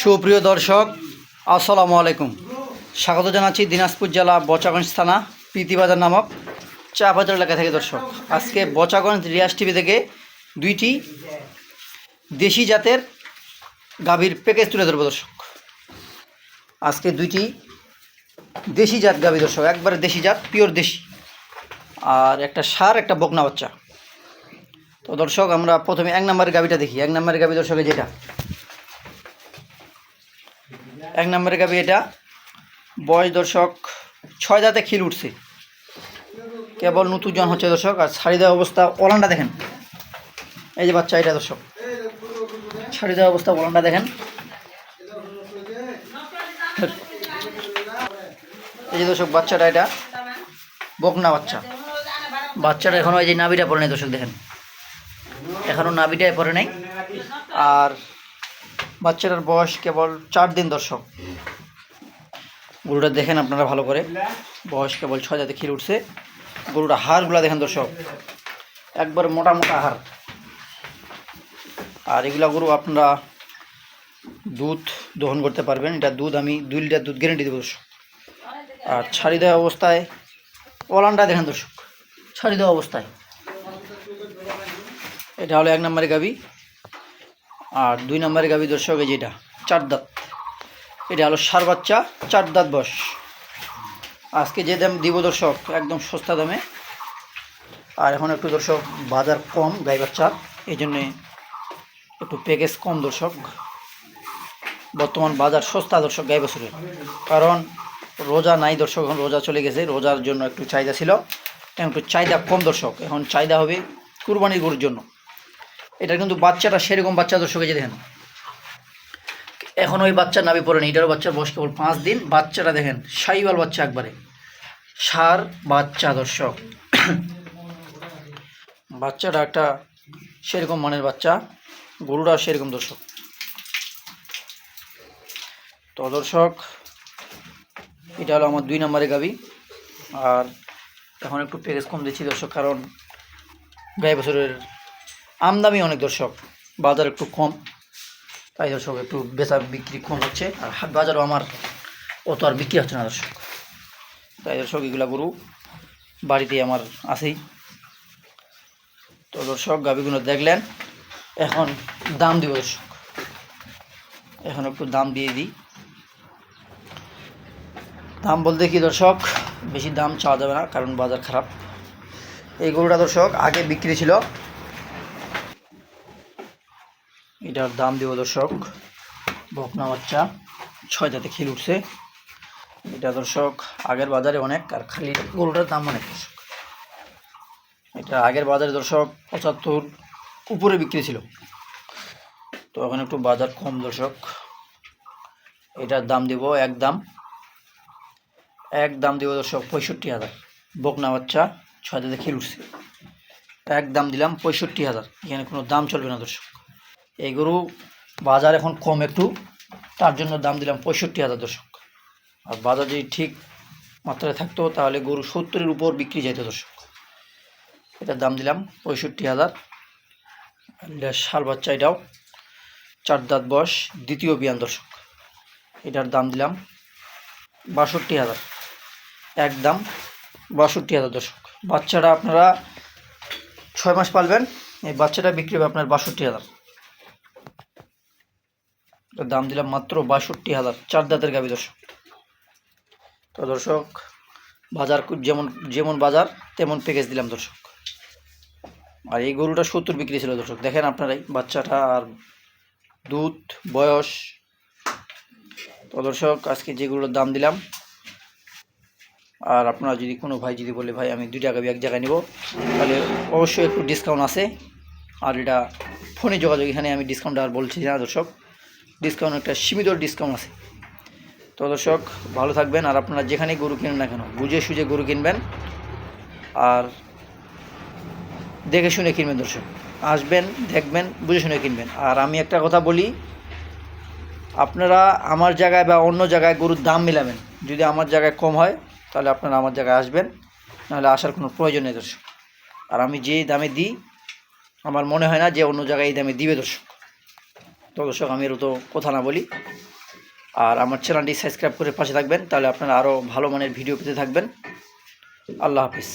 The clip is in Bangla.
সুপ্রিয় দর্শক, আসসালামু আলাইকুম। স্বাগত জানাচ্ছি দিনাজপুর জেলা বচাগঞ্জ থানা প্রীতিবাজার নামক চা বাজার এলাকা থেকে দর্শক। আজকে বচাগঞ্জ রিয়াজ টিভি থেকে দুইটি দেশি জাতের গাভীর প্যাকেজ তুলে ধরবো দর্শক। আজকে দুইটি দেশি জাত গাভী দর্শক, একবারে দেশি জাত পিওর দেশি। আর একটা সার, একটা বকনা বাচ্চা। তো দর্শক, আমরা প্রথমে এক নম্বরের গাভীটা দেখি। এক নম্বরের গাভী দর্শকের যেটা? এক নম্বরের গাবি এটা। বয়স দর্শক, ছয় দাঁতে খিল উঠছে। কেবল নতুন জন হচ্ছে দর্শক, আর ছাড়ি দেওয়া অবস্থা ওলানটা দেখেন। এই যে বাচ্চা এটা দর্শক ছাড়ি দেওয়া অবস্থা ওলানটা দেখেন। এই যে দর্শক, বাচ্চাটা এটা, বকনা বাচ্চা। বাচ্চাটা এখনও এই যে নাবিটা পরে নেই দর্শক, দেখেন। এখনও নাবিটায় পরে নেই। আর বাচ্চাটার বয়স কেবল চার দিন দর্শক। গরুটা দেখেন আপনারা ভালো করে। বয়স কেবল ছয় জাতে খিল উঠছে। গরুটা হাড়গুলা দেখেন দর্শক। একবার মোটা মোটা হাড় আর এগুলা গরু আপনারা দুধ দহন করতে পারবেন। এটা দুধ আমি দুই লিটার দুধ গ্যারেন্টি দেবো দর্শক। আর ছাড়ি দেওয়া অবস্থায় ওলানটা দেখেন দর্শক। ছাড়ি দেওয়া অবস্থায়। এটা হলো এক নম্বরের গাবি। আর দুই নম্বরের গাভী দর্শক, এই যেটা চার দাঁত। এটা হলো সার বাচ্চা, চার দাঁত বয়স। আজকে যে দাম দিব দর্শক, একদম সস্তা দামে। আর এখন একটু দর্শক, বাজার কম গাই বাচ্চা, এই জন্যে একটু প্যাকেজ কম দর্শক। বর্তমান বাজার সস্তা দর্শক গাই বছরের। কারণ রোজা নাই দর্শক, এখন রোজা চলে গেছে, রোজার জন্য একটু চাহিদা ছিল। একটু চাহিদা কম দর্শক, এখন চাহিদা হবে কুরবানির গরুর জন্য। এটা কিন্তু বাচ্চাটা সেরকম বাচ্চা দর্শকে যে দেখেন। এখন ওই বাচ্চার নাবি পড়েনি, এটারও বাচ্চার বয়স কেবল পাঁচ দিন। বাচ্চাটা দেখেন সাইবাল বাচ্চা একবারে। সার বাচ্চা দর্শক। বাচ্চাটা একটা সেরকম মানের বাচ্চা গরুটাও সেরকম দর্শক। তো দর্শক, এটা হলো আমার দুই নম্বরে গাবি। আর এখন একটু প্যাকেজ কম দিচ্ছি দর্শক, কারণ গাই বছরের আমদামি অনেক দর্শক, বাজার একটু কম, তাই দর্শক একটু বেচা বিক্রি কম হচ্ছে, আর হাট বাজারও আমার অত আর বিক্রি হচ্ছে না দর্শক। তাই দর্শক, এগুলা গরু বাড়িতেই আমার আছেই। তো দর্শক, গাভিগুলো দেখলেন, এখন দাম দিব দর্শক। এখন একটু দাম দিয়ে দিই। দাম বলতে কি দর্শক, বেশি দাম চাওয়া যাবে না, কারণ বাজার খারাপ। এই গরুটা দর্শক আগে বিক্রি ছিল এটার দাম দিব দর্শক, বকনা বাচ্চা, ছয় জাতে খিল উঠছে। এটা দর্শক, আগের বাজারে অনেক, আর খালি গরুটার দাম অনেক দর্শক। এটা আগের বাজারে দর্শক পঁচাত্তর, উপরে বিক্রি ছিল। তো এখন একটু বাজার কম দর্শক। এটার দাম দিব এক দাম। এক দাম দিব দর্শক পঁয়ষট্টি হাজার। বকনা বাচ্চা, ছয় জাতে খিল উঠছে। এক দাম দিলাম পঁয়ষট্টি হাজার। এখানে কোনো দাম চলবে না দর্শক। এই গরু বাজার এখন কম একটু, তার জন্য দাম দিলাম পঁয়ষট্টি হাজার দর্শক। আর বাজার যদি ঠিক মাত্রায় থাকতো, তাহলে গরু সত্তরের উপর বিক্রি যেত দর্শক। এটার দাম দিলাম পঁয়ষট্টি হাজার। শাল বাচ্চা এটাও, চার দাঁত বয়স, দ্বিতীয় বিয়ান দর্শক। এটার দাম দিলাম বাষট্টি হাজার। এক দাম বাষট্টি হাজার দর্শক। বাচ্চাটা আপনারা ছয় মাস পালবেন, এই বাচ্চাটা বিক্রি হবে আপনার বাষট্টি হাজার। দাম দিলাম মাত্র বাষট্টি হাজার, চার দাঁতের গাভী দর্শক। তো দর্শক, বাজার যেমন যেমন বাজার, তেমন প্যাকেজ দিলাম দর্শক। আর এই গরুটা সত্তর বিক্রি ছিল দর্শক। দেখেন আপনারাই বাচ্চাটা আর দুধ, বয়স। তো দর্শক, আজকে যে গরুটার দাম দিলাম, আর আপনারা যদি কোনো ভাই যদি বলে, ভাই, আমি দুইটা গাভি এক জায়গায় নেব, তাহলে অবশ্যই একটু ডিসকাউন্ট আছে। আর এটা ফোনে যোগাযোগ, এখানে আমি ডিসকাউন্ট আর বলছি না দর্শক। ডিসকাউন্ট একটা সীমিত ডিসকাউন্ট আছে। তো দর্শক, ভালো থাকবেন, আর আপনারা যেখানেই গরু কিনেন না কেন, বুঝে সুঝে গরু কিনবেন, আর দেখে শুনে কিনবেন দর্শক। আসবেন, দেখবেন, বুঝে শুনে কিনবেন। আর আমি একটা কথা বলি, আপনারা আমার জায়গায় বা অন্য জায়গায় গরুর দাম মিলাবেন। যদি আমার জায়গায় কম হয়, তাহলে আপনারা আমার জায়গায় আসবেন, নাহলে আসার কোনো প্রয়োজন নেই দর্শক। আর আমি যেই দামে দিই, আমার মনে হয় না যে অন্য জায়গায় এই দামে দিবে দর্শক। তো দর্শক, আমি তো কথা না বলি। আর আমার চ্যানেলটি সাবস্ক্রাইব করে পাশে থাকবেন, তাহলে আপনারা আরও ভালো মানের ভিডিও পেতে থাকবেন। আল্লাহ হাফিজ।